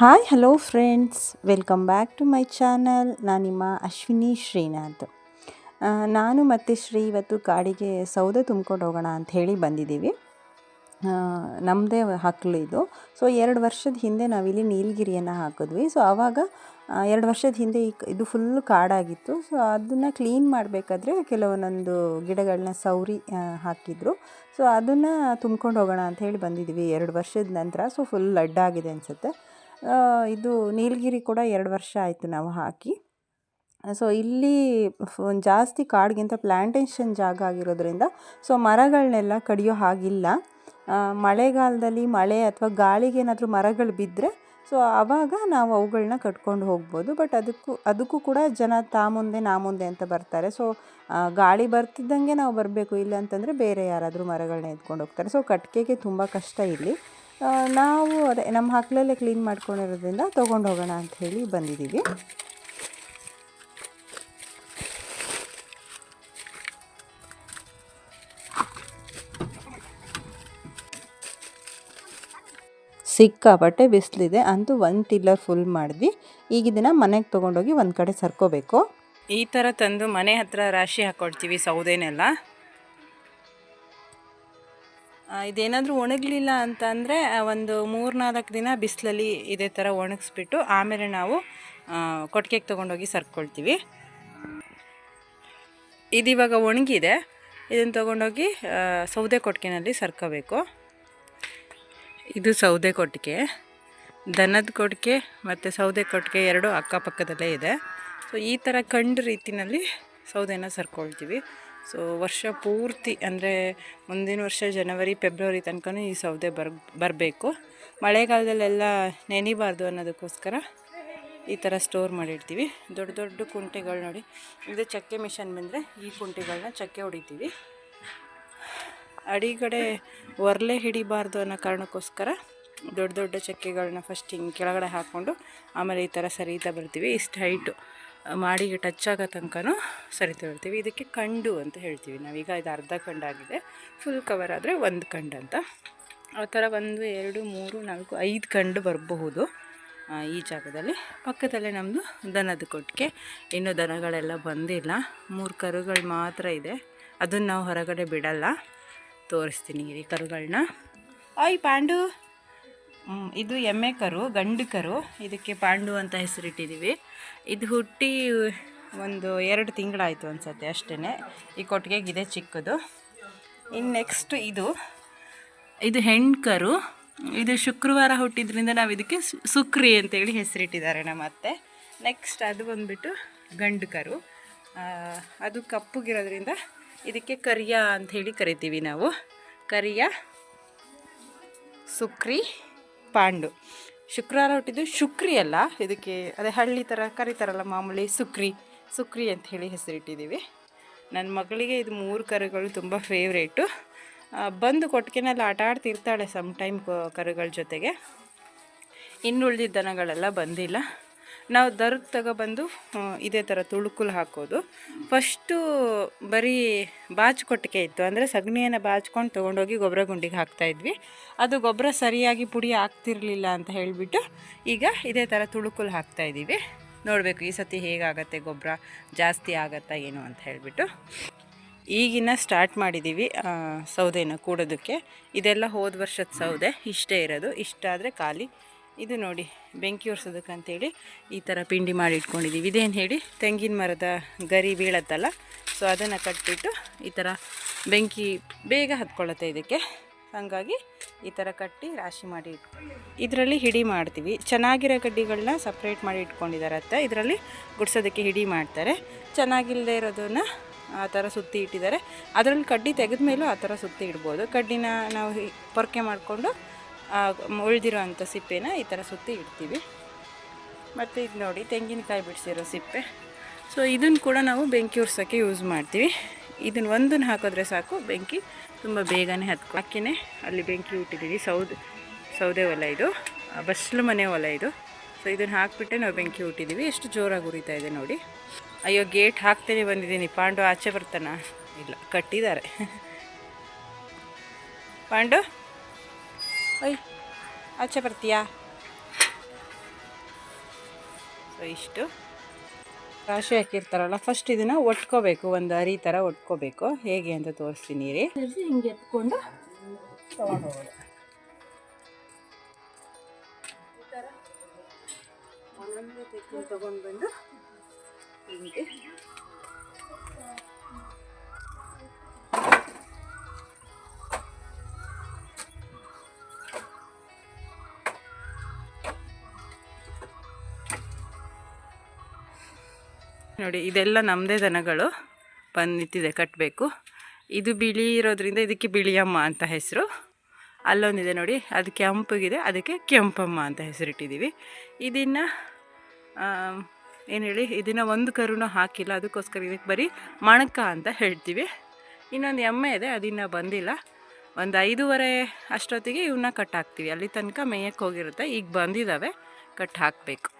Hi hello friends welcome back to my channel ನಾನು ನಿಮ್ಮ ಅಶ್ವಿನಿ ಶ್ರೀನಾಥ್. ನಾನು ಮತ್ತು ಶ್ರೀ ಇವತ್ತು ಕಾಡಿಗೆ ಸೌದೆ ತುಂಬ್ಕೊಂಡು ಹೋಗೋಣ ಅಂತ ಹೇಳಿ ಬಂದಿದ್ದೀವಿ. ನಮ್ಮದೇ ಹಕ್ಕಲು ಇದು. ಸೊ ಎರಡು ವರ್ಷದ ಹಿಂದೆ ನಾವಿಲ್ಲಿ ನೀಲಗಿರಿಯನ್ನು ಹಾಕಿದ್ವಿ. ಸೊ ಆವಾಗ ಎರಡು ವರ್ಷದ ಹಿಂದೆ ಈ ಇದು ಫುಲ್ ಕಾಡಾಗಿತ್ತು. ಸೊ ಅದನ್ನು ಕ್ಲೀನ್ ಮಾಡಬೇಕಾದ್ರೆ ಕೆಲವೊಂದೊಂದು ಗಿಡಗಳನ್ನ ಸೌರಿ ಹಾಕಿದ್ರು. ಸೊ ಅದನ್ನು ತುಂಬ್ಕೊಂಡು ಹೋಗೋಣ ಅಂತ ಹೇಳಿ ಬಂದಿದ್ದೀವಿ ಎರಡು ವರ್ಷದ ನಂತರ. ಸೊ ಫುಲ್ ಲಡ್ಡಾಗಿದೆ ಅನಿಸುತ್ತೆ. ಇದು ನೀಲಗಿರಿ ಕೂಡ ಎರಡು ವರ್ಷ ಆಯಿತು ನಾವು ಹಾಕಿ. ಸೊ ಇಲ್ಲಿ ಜಾಸ್ತಿ ಕಾಡಿಗಿಂತ ಪ್ಲ್ಯಾಂಟೇಷನ್ ಜಾಗ ಆಗಿರೋದ್ರಿಂದ ಸೊ ಮರಗಳನ್ನೆಲ್ಲ ಕಡಿಯೋ ಹಾಗಿಲ್ಲ. ಮಳೆಗಾಲದಲ್ಲಿ ಮಳೆ ಅಥವಾ ಗಾಳಿಗೆ ಏನಾದರೂ ಮರಗಳು ಬಿದ್ದರೆ ಸೊ ಆವಾಗ ನಾವು ಅವುಗಳನ್ನ ಕಟ್ಕೊಂಡು ಹೋಗ್ಬೋದು. ಬಟ್ ಅದಕ್ಕೂ ಅದಕ್ಕೂ ಕೂಡ ಜನ ತಾ ಮುಂದೆ, ನಾ ಮುಂದೆ ಅಂತ ಬರ್ತಾರೆ. ಸೊ ಗಾಳಿ ಬರ್ತಿದ್ದಂಗೆ ನಾವು ಬರಬೇಕು. ಇಲ್ಲ ಅಂತಂದರೆ ಬೇರೆ ಯಾರಾದರೂ ಮರಗಳನ್ನ ಎತ್ಕೊಂಡು ಹೋಗ್ತಾರೆ. ಸೊ ಕಟ್ಕೆಗೆ ತುಂಬ ಕಷ್ಟ ಇಲ್ಲಿ. ನಾವು ಅದೇ, ನಮ್ಮ ಹಕ್ಕಲಲ್ಲೇ ಕ್ಲೀನ್ ಮಾಡ್ಕೊಂಡಿರೋದ್ರಿಂದ ತೊಗೊಂಡು ಹೋಗೋಣ ಅಂತ ಹೇಳಿ ಬಂದಿದ್ದೀವಿ ಸಿಕ್ಕಾಪಟ್ಟೆ ಬಿಸಿಲಿದೆ, ಅಂತೂ ಒಂದು ಟಿಲ್ಲರ್ ಫುಲ್ ಮಾಡಿದ್ವಿ. ಈಗ ಇದನ್ನು ಮನೆಗೆ ತೊಗೊಂಡೋಗಿ ಒಂದು ಕಡೆ ಸರ್ಕೋಬೇಕು. ಈ ಥರ ತಂದು ಮನೆ ಹತ್ರ ರಾಶಿ ಹಾಕ್ಕೊಡ್ತೀವಿ ಸೌದೆನೆಲ್ಲ. ಇದೇನಾದರೂ ಒಣಗಲಿಲ್ಲ ಅಂತಂದರೆ ಒಂದು ಮೂರು ನಾಲ್ಕು ದಿನ ಬಿಸಿಲಲ್ಲಿ ಇದೇ ಥರ ಒಣಗಿಸ್ಬಿಟ್ಟು, ಆಮೇಲೆ ನಾವು ಕೊಟ್ಟಿಗೆಗೆ ತೊಗೊಂಡೋಗಿ ಸರ್ಕೊಳ್ತೀವಿ. ಇದಿವಾಗ ಒಣಗಿದೆ. ಇದನ್ನು ತೊಗೊಂಡೋಗಿ ಸೌದೆ ಕೊಟ್ಟಿಗೆನಲ್ಲಿ ಸರ್ಕೋಬೇಕು. ಇದು ಸೌದೆ ಕೊಟ್ಟಿಗೆ ದನದ ಕೊಟ್ಟಿಗೆ ಮತ್ತು ಸೌದೆ ಕೊಟ್ಟಿಗೆ ಎರಡು ಅಕ್ಕಪಕ್ಕದಲ್ಲೇ ಇದೆ. ಸೊ ಈ ಥರ ಕಂಡು ರೀತಿಯಲ್ಲಿ ಸೌದೆನ ಸರ್ಕೊಳ್ತೀವಿ. ಸೊ ವರ್ಷ ಪೂರ್ತಿ, ಅಂದರೆ ಮುಂದಿನ ವರ್ಷ ಜನವರಿ ಫೆಬ್ರವರಿ ತನಕನೂ ಈ ಸೌದೆ ಬರ್, ಬರಬೇಕು. ಮಳೆಗಾಲದಲ್ಲೆಲ್ಲ ನೆನಿಬಾರ್ದು ಅನ್ನೋದಕ್ಕೋಸ್ಕರ ಈ ಥರ ಸ್ಟೋರ್ ಮಾಡಿಡ್ತೀವಿ ದೊಡ್ಡ ದೊಡ್ಡ ಕುಂಟೆಗಳು ನೋಡಿ. ಇದು ಚಕ್ಕೆ ಮಿಷನ್ ಬಂದರೆ ಈ ಕುಂಟೆಗಳನ್ನ ಚಕ್ಕೆ ಹೊಡಿತೀವಿ. ಅಡಿಗಡೆ ಒರ್ಲೆ ಹಿಡಿಬಾರ್ದು ಅನ್ನೋ ಕಾರಣಕ್ಕೋಸ್ಕರ ದೊಡ್ಡ ದೊಡ್ಡ ಚಕ್ಕೆಗಳನ್ನ ಫಸ್ಟ್ ಹಿಂಗೆ ಕೆಳಗಡೆ ಹಾಕ್ಕೊಂಡು ಆಮೇಲೆ ಈ ಥರ ಸರಿತಾ ಬರ್ತೀವಿ. ಇಷ್ಟು ಹೈಟು ಮಾಡಿಗೆ ಟಚ್ ಆಗೋ ತನಕನೂ ಬರ್ತೀವಿ ಇದಕ್ಕೆ ಕಂಡು ಅಂತ ಹೇಳ್ತೀವಿ ನಾವೀಗ ಇದು ಅರ್ಧ ಕಂಡಾಗಿದೆ ಫುಲ್ ಕವರ್ ಆದರೆ ಒಂದು ಕಂಡು ಅಂತ. ಆ ಥರ ಒಂದು, ಎರಡು, ಮೂರು, ನಾಲ್ಕು, ಐದು ಕಂಡು ಬರಬಹುದು ಈ ಜಾಗದಲ್ಲಿ. ಪಕ್ಕದಲ್ಲೇ ನಮ್ಮದು ದನದ ಕೊಟ್ಟಿಗೆ. ಇನ್ನೂ ದನಗಳೆಲ್ಲ ಬಂದಿಲ್ಲ. ಮೂರು ಕರುಗಳು ಮಾತ್ರ ಇದೆ. ಅದನ್ನು ನಾವು ಹೊರಗಡೆ ಬಿಡಲ್ಲ. ತೋರಿಸ್ತೀನಿ ಈ ಕರುಗಳನ್ನ ಆಯ್ ಪಾಂಡು. ಇದು ಎಮ್ಮೆ ಕರು, ಗಂಡು ಕರು. ಇದಕ್ಕೆ ಪಾಂಡು ಅಂತ ಹೆಸರಿಟ್ಟಿದ್ದೀವಿ ಇದು ಹುಟ್ಟಿ ಒಂದು ಎರಡು ತಿಂಗಳಾಯಿತು ಅನಿಸುತ್ತೆ ಅಷ್ಟೇ ಈ ಕೊಟ್ಟಿಗೆಗಿದೆ ಇದೆ ಚಿಕ್ಕದು. ಇನ್ನು ನೆಕ್ಸ್ಟ್ ಇದು. ಇದು ಹೆಣ್ಕರು. ಇದು ಶುಕ್ರವಾರ ಹುಟ್ಟಿದ್ರಿಂದ ನಾವು ಇದಕ್ಕೆ ಸುಕ್ರಿ ಅಂತೇಳಿ ಹೆಸರಿಟ್ಟಿದ್ದಾರೆ ನಮ್ಮ ಅತ್ತೆ ನೆಕ್ಸ್ಟ್ ಅದು ಬಂದುಬಿಟ್ಟು ಗಂಡು ಕರು ಅದು ಕಪ್ಪುಗಿರೋದ್ರಿಂದ ಇದಕ್ಕೆ ಕರಿಯ ಅಂತ ಹೇಳಿ ಕರಿತೀವಿ ನಾವು. ಕರಿಯ ಸುಕ್ರಿ ಪಾಂಡು. ಶುಕ್ರವಾರ ಹುಟ್ಟಿದ್ದು ಶುಕ್ರಿ ಅಲ್ಲ. ಇದಕ್ಕೆ ಅದೇ ಹಳ್ಳಿ ಥರ ಕರಿತಾರಲ್ಲ ಮಾಮೂಲಿ ಸುಕ್ರಿ ಸುಕ್ರಿ ಅಂತ ಹೇಳಿ ಹೆಸರಿಟ್ಟಿದ್ದೀವಿ. ನನ್ನ ಮಗಳಿಗೆ ಇದು ಮೂರು ಕರುಗಳು ತುಂಬ ಫೇವ್ರೇಟು ಬಂದು ಕೊಟ್ಟಿಗೆನಲ್ಲಿ ಆಟ ಆಡ್ತಿರ್ತಾಳೆ ಸಮ್ ಟೈಮ್ ಕರುಗಳ ಜೊತೆಗೆ. ಇನ್ನು ಉಳಿದಿದ್ದ ದನಗಳೆಲ್ಲ ಬಂದಿಲ್ಲ. ನಾವು ದರಕ್ಕೆ ತಗೊಬಂದು ಇದೇ ಥರ ತುಳುಕುಲು ಹಾಕೋದು. ಫಸ್ಟು ಬರೀ ಬಾಚಿಕೊಟ್ಟಿಗೆ ಇತ್ತು. ಅಂದರೆ ಸಗಣಿಯನ್ನು ಬಾಚ್ಕೊಂಡು ತೊಗೊಂಡೋಗಿ ಗೊಬ್ಬರ ಗುಂಡಿಗೆ ಹಾಕ್ತಾಯಿದ್ವಿ ಅದು ಗೊಬ್ಬರ ಸರಿಯಾಗಿ ಪುಡಿ ಆಗ್ತಿರಲಿಲ್ಲ ಅಂತ ಹೇಳಿಬಿಟ್ಟು ಈಗ ಇದೇ ಥರ ತುಳುಕುಲು ಹಾಕ್ತಾಯಿದ್ದೀವಿ ನೋಡಬೇಕು ಈ ಸತಿ ಹೇಗಾಗತ್ತೆ, ಗೊಬ್ಬರ ಜಾಸ್ತಿ ಆಗತ್ತಾ ಏನು ಅಂತ ಹೇಳಿಬಿಟ್ಟು. ಈಗಿನ ಸ್ಟಾರ್ಟ್ ಮಾಡಿದ್ದೀವಿ ಸೌದೆನ ಕೂಡೋದಕ್ಕೆ. ಇದೆಲ್ಲ ಹೋದ ವರ್ಷದ ಸೌದೆ, ಇಷ್ಟೇ ಇರೋದು. ಇಷ್ಟಾದರೆ ಖಾಲಿ ಇದು ನೋಡಿ, ಬೆಂಕಿ ಒರೆಸೋದಕ್ಕಂತೇಳಿ ಈ ಥರ ಪಿಂಡಿ ಮಾಡಿ ಇಟ್ಕೊಂಡಿದ್ದೀವಿ. ಇದೇನು ಹೇಳಿ, ತೆಂಗಿನ ಮರದ ಗರಿ ಬೀಳತ್ತಲ್ಲ, ಸೊ ಅದನ್ನು ಕಟ್ಬಿಟ್ಟು ಈ ಥರ ಬೆಂಕಿ ಬೇಗ ಹತ್ಕೊಳ್ಳುತ್ತೆ ಇದಕ್ಕೆ. ಹಾಗಾಗಿ ಈ ಥರ ಕಟ್ಟಿ ರಾಶಿ ಮಾಡಿ ಇದರಲ್ಲಿ ಹಿಡಿ ಮಾಡ್ತೀವಿ. ಚೆನ್ನಾಗಿರೋ ಕಡ್ಡಿಗಳನ್ನ ಸಪ್ರೇಟ್ ಮಾಡಿ ಇಟ್ಕೊಂಡಿದ್ದಾರೆ ಅತ್ತ. ಇದರಲ್ಲಿ ಗುಡ್ಸೋದಕ್ಕೆ ಹಿಡಿ ಮಾಡ್ತಾರೆ. ಚೆನ್ನಾಗಿಲ್ಲದೆ ಇರೋದನ್ನು ಆ ಥರ ಸುತ್ತಿ ಇಟ್ಟಿದ್ದಾರೆ. ಅದರಲ್ಲಿ ಕಡ್ಡಿ ತೆಗೆದ ಮೇಲೂ ಆ ಥರ ಸುತ್ತಿ ಇಡ್ಬೋದು. ಕಡ್ಡಿನ ನಾವು ಪೊರ್ಕೆ ಮಾಡಿಕೊಂಡು ಉಳಿದಿರೋ ಅಂಥ ಸಿಪ್ಪೆನ ಈ ಥರ ಸುತ್ತಿ ಇಡ್ತೀವಿ. ಮತ್ತು ಇದು ನೋಡಿ, ತೆಂಗಿನಕಾಯಿ ಬಿಡಿಸಿರೋ ಸಿಪ್ಪೆ. ಸೊ ಇದನ್ನು ಕೂಡ ನಾವು ಬೆಂಕಿ ಉರ್ಸೋಕ್ಕೆ ಯೂಸ್ ಮಾಡ್ತೀವಿ. ಇದನ್ನು ಒಂದನ್ನು ಹಾಕಿದ್ರೆ ಸಾಕು, ಬೆಂಕಿ ತುಂಬ ಬೇಗನೆ ಹತ್ಕೊ ಹಾಕಿನೇ ಅಲ್ಲಿ ಬೆಂಕಿ ಇಟ್ಟಿದ್ದೀವಿ ಸೌದೆ ಸೌದೆ ಒಲ ಇದು ಬಸ್ಲು ಮನೆ ಒಲ ಇದು. ಸೊ ಇದನ್ನು ಹಾಕಿಬಿಟ್ಟೆ ನಾವು ಬೆಂಕಿ ಹುಟ್ಟಿದ್ದೀವಿ ಎಷ್ಟು ಜೋರಾಗಿ ಉರಿತಾ ಇದೆ ನೋಡಿ. ಅಯ್ಯೋ, ಗೇಟ್ ಹಾಕ್ತೇನೆ ಬಂದಿದ್ದೀನಿ. ಪಾಂಡು ಆಚೆ ಬರ್ತಾನ? ಇಲ್ಲ, ಕಟ್ಟಿದ್ದಾರೆ. ಪಾಂಡು? ಓಯ್ ಆಚೆ ಬರ್ತೀಯಾ ಸೊ ಇಷ್ಟು? ರಾಶಿ ಹಾಕಿರ್ತಾರಲ್ಲ ಫಸ್ಟ್ ಇದನ್ನು ಒಟ್ಕೋಬೇಕು ಒಂದು ಅರಿ ಥರ ಒಟ್ಕೋಬೇಕು. ಹೇಗೆ ಅಂತ ತೋರಿಸ್ತೀನಿ ರೀ ಹಿಂಗೆ ಎತ್ಕೊಂಡು ತೊಗೊಂಡು ಹೋಗೋದು ಒಂದೊಂದೇ ಬಂದು ಹಿಂಗೆ ನೋಡಿ, ಇದೆಲ್ಲ ನಮ್ಮದೇ ದನಗಳು ಬಂದು ನಿಂತಿದೆ ಕಟ್ಟಬೇಕು ಇದು ಬಿಳಿ ಇರೋದ್ರಿಂದ ಇದಕ್ಕೆ ಬಿಳಿಯಮ್ಮ ಅಂತ ಹೆಸರು. ಅಲ್ಲೊಂದಿದೆ ನೋಡಿ, ಅದು ಕೆಂಪಗಿದೆ, ಅದಕ್ಕೆ ಕೆಂಪಮ್ಮ ಅಂತ ಹೆಸರಿಟ್ಟಿದ್ದೀವಿ. ಇದನ್ನು ಏನು ಹೇಳಿ, ಇದನ್ನು ಒಂದು ಕರುನೂ ಹಾಕಿಲ್ಲ, ಅದಕ್ಕೋಸ್ಕರ ಇದಕ್ಕೆ ಬರೀ ಮಣಕ ಅಂತ ಹೇಳ್ತೀವಿ. ಇನ್ನೊಂದು ಎಮ್ಮೆ ಇದೆ, ಅದಿನ್ನು ಬಂದಿಲ್ಲ. ಒಂದು ಐದೂವರೆ ಅಷ್ಟೊತ್ತಿಗೆ ಇವನ್ನ ಕಟ್ ಹಾಕ್ತೀವಿ. ಅಲ್ಲಿ ತನಕ ಮೇಯಕ್ಕೆ ಹೋಗಿರುತ್ತೆ, ಈಗ ಬಂದಿದ್ದಾವೆ, ಕಟ್ ಹಾಕಬೇಕು.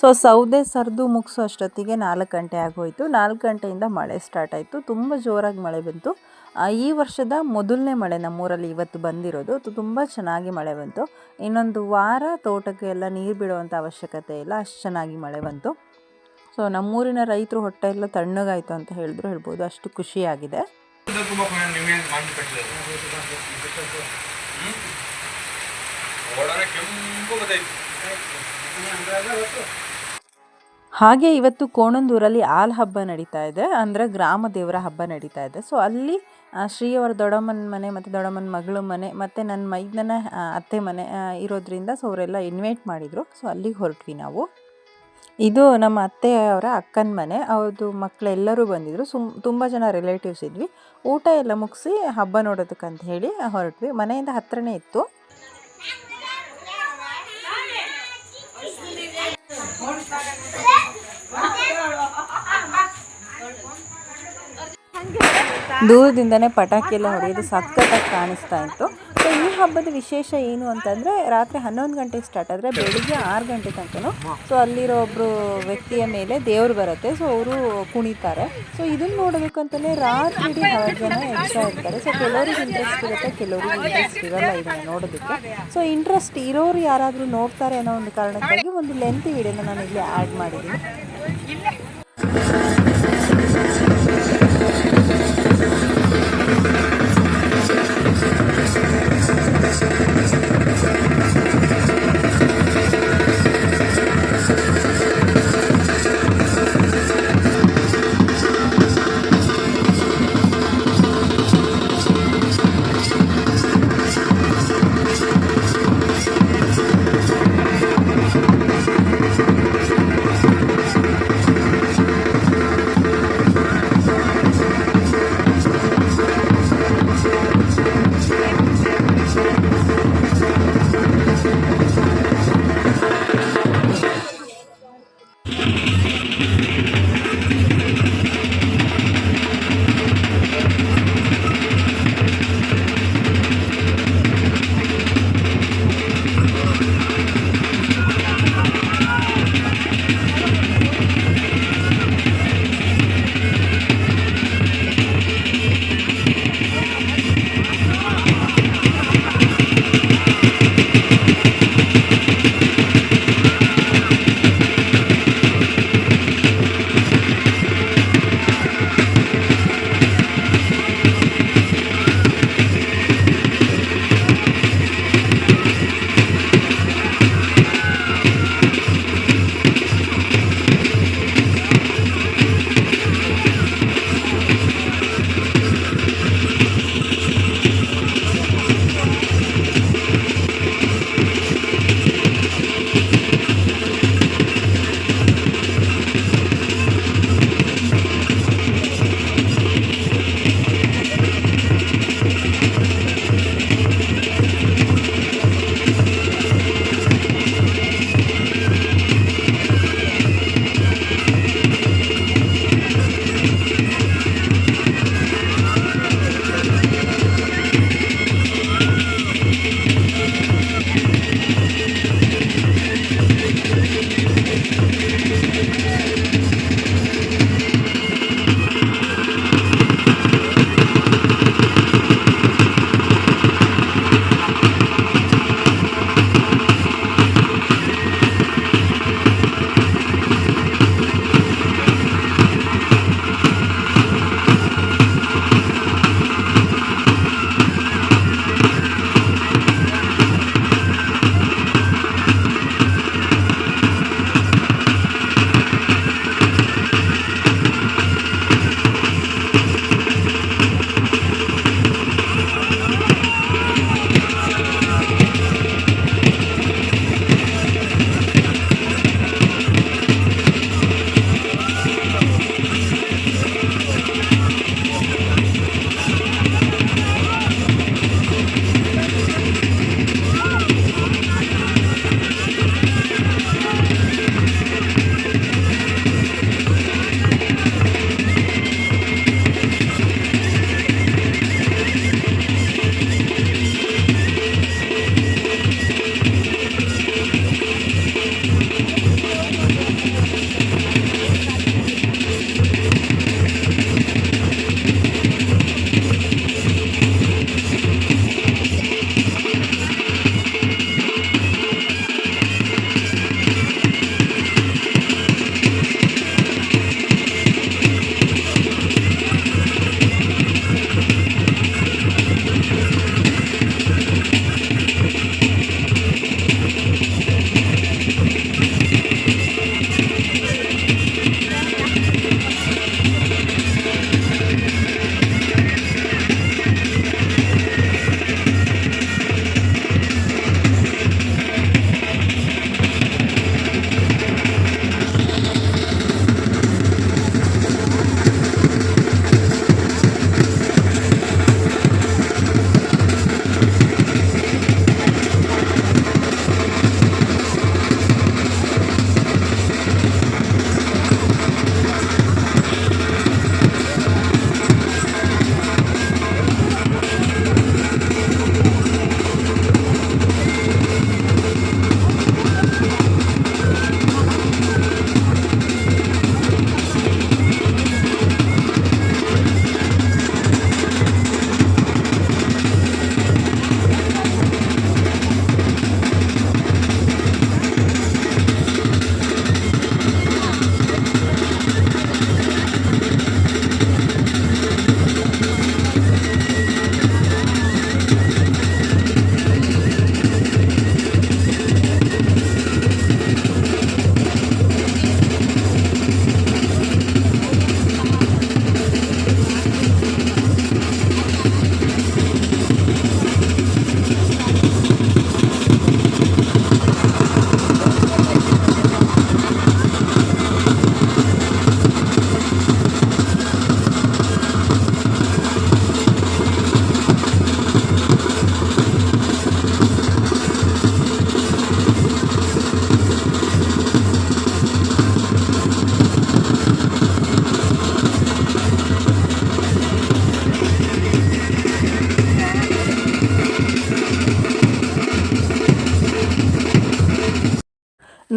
ಸೊ ಸೌದೆ ಸರಿದು ಮುಗಿಸೋ ಅಷ್ಟೊತ್ತಿಗೆ ನಾಲ್ಕು ಗಂಟೆ ಆಗೋಯಿತು. ನಾಲ್ಕು ಗಂಟೆಯಿಂದ ಮಳೆ ಸ್ಟಾರ್ಟ್ ಆಯಿತು. ತುಂಬ ಜೋರಾಗಿ ಮಳೆ ಬಂತು. ಈ ವರ್ಷದ ಮೊದಲನೇ ಮಳೆ ನಮ್ಮೂರಲ್ಲಿ ಇವತ್ತು ಬಂದಿರೋದು. ತುಂಬ ಚೆನ್ನಾಗಿ ಮಳೆ ಬಂತು. ಇನ್ನೊಂದು ವಾರ ತೋಟಕ್ಕೆ ಎಲ್ಲ ನೀರು ಬಿಡುವಂಥ ಅವಶ್ಯಕತೆ ಇಲ್ಲ. ಅಷ್ಟು ಚೆನ್ನಾಗಿ ಮಳೆ ಬಂತು. ಸೊ ನಮ್ಮೂರಿನ ರೈತರು ಹೊಟ್ಟೆ ಎಲ್ಲ ತಣ್ಣಗಾಯಿತು ಅಂತ ಹೇಳಿದ್ರು. ಹೇಳ್ಬೋದು. ಅಷ್ಟು ಖುಷಿಯಾಗಿದೆ. ಹಾಗೆ ಇವತ್ತು ಕೋಣಂದೂರಲ್ಲಿ ಆಲ್ ಹಬ್ಬ ನಡೀತಾ ಇದೆ, ಅಂದರೆ ಗ್ರಾಮ ದೇವರ ಹಬ್ಬ ನಡೀತಾ ಇದೆ. ಸೊ ಅಲ್ಲಿ ಶ್ರೀಯವರ ದೊಡ್ಡಮ್ಮನ ಮನೆ ಮತ್ತು ದೊಡ್ಡಮ್ಮನ ಮಗಳ ಮನೆ ಮತ್ತು ನನ್ನ ಮೈದನ ಅತ್ತೆ ಮನೆ ಇರೋದ್ರಿಂದ ಸೊ ಅವರೆಲ್ಲ ಇನ್ವೈಟ್ ಮಾಡಿದರು. ಸೊ ಅಲ್ಲಿಗೆ ಹೊರಟ್ವಿ ನಾವು. ಇದು ನಮ್ಮ ಅತ್ತೆಯವರ ಅಕ್ಕನ ಮನೆ. ಅವ್ರದ್ದು ಮಕ್ಕಳೆಲ್ಲರೂ ಬಂದಿದ್ದರು ಸುಮ್, ತುಂಬ ಜನ ರಿಲೇಟಿವ್ಸ್ ಇದ್ವಿ. ಊಟ ಎಲ್ಲ ಮುಗಿಸಿ ಹಬ್ಬ ನೋಡೋದಕ್ಕಂತ ಹೇಳಿ ಹೊರಟ್ವಿ. ಮನೆಯಿಂದ ಹತ್ತಿರನೇ ಇತ್ತು. ದೂರದಿಂದನೇ ಪಟಾಕಿ ಎಲ್ಲ ಹೊಡೆಯೋದು ಸಖತ್ತಾಗಿ ಕಾಣಿಸ್ತಾ ಇತ್ತು. ಸೊ ಈ ಹಬ್ಬದ ವಿಶೇಷ ಏನು ಅಂತಂದರೆ, ರಾತ್ರಿ ಹನ್ನೊಂದು ಗಂಟೆಗೆ ಸ್ಟಾರ್ಟ್ ಆದರೆ ಬೆಳಿಗ್ಗೆ ಆರು ಗಂಟೆ ತನಕನೂ. ಸೊ ಅಲ್ಲಿರೋ ಒಬ್ಬರು ವ್ಯಕ್ತಿಯ ಮೇಲೆ ದೇವರು ಬರುತ್ತೆ. ಸೊ ಅವರು ಕುಣಿತಾರೆ. ಸೊ ಇದನ್ನು ನೋಡಬೇಕು ಅಂತಲೇ ರಾತ್ರಿ ಹಲವು ಜನ ಎಕ್ಸ್ಟ್ರಾ ಇರ್ತಾರೆ. ಸೊ ಕೆಲವರಿಗೆ ಇಂಟ್ರೆಸ್ಟ್ ಇರುತ್ತೆ, ಕೆಲವರಿಗೆ ಇಂಟ್ರೆಸ್ಟ್ ಇರೋಲ್ಲ ಇದನ್ನು ನೋಡೋದಕ್ಕೆ. ಸೊ ಇಂಟ್ರೆಸ್ಟ್ ಇರೋರು ಯಾರಾದರೂ ನೋಡ್ತಾರೆ ಅನ್ನೋ ಒಂದು ಕಾರಣಕ್ಕಾಗಿ ಒಂದು ಲೆಂತ್ ವಿಡಿಯೋನ ನಾನು ಇಲ್ಲಿ ಆ್ಯಡ್ ಮಾಡಿದ್ದೀನಿ.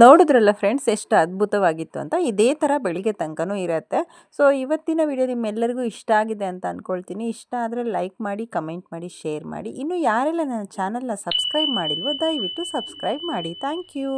ನೋಡಿದ್ರಲ್ಲ ಫ್ರೆಂಡ್ಸ್ ಎಷ್ಟು ಅದ್ಭುತವಾಗಿತ್ತು ಅಂತ? ಇದೇ ಥರ ಬೆಳಿಗ್ಗೆ ತನಕನೂ ಇರುತ್ತೆ. ಸೊ ಇವತ್ತಿನ ವಿಡಿಯೋ ನಿಮ್ಮೆಲ್ಲರಿಗೂ ಇಷ್ಟ ಆಗಿದೆ ಅಂತ ಅಂದ್ಕೊಳ್ತೀನಿ ಇಷ್ಟ ಆದರೆ ಲೈಕ್ ಮಾಡಿ ಕಮೆಂಟ್ ಮಾಡಿ ಶೇರ್ ಮಾಡಿ. ಇನ್ನು ಯಾರೆಲ್ಲ ನನ್ನ ಚಾನಲ್ನ ಸಬ್ಸ್ಕ್ರೈಬ್ ಮಾಡಿಲ್ವೋ, ದಯವಿಟ್ಟು ಸಬ್ಸ್ಕ್ರೈಬ್ ಮಾಡಿ. Thank you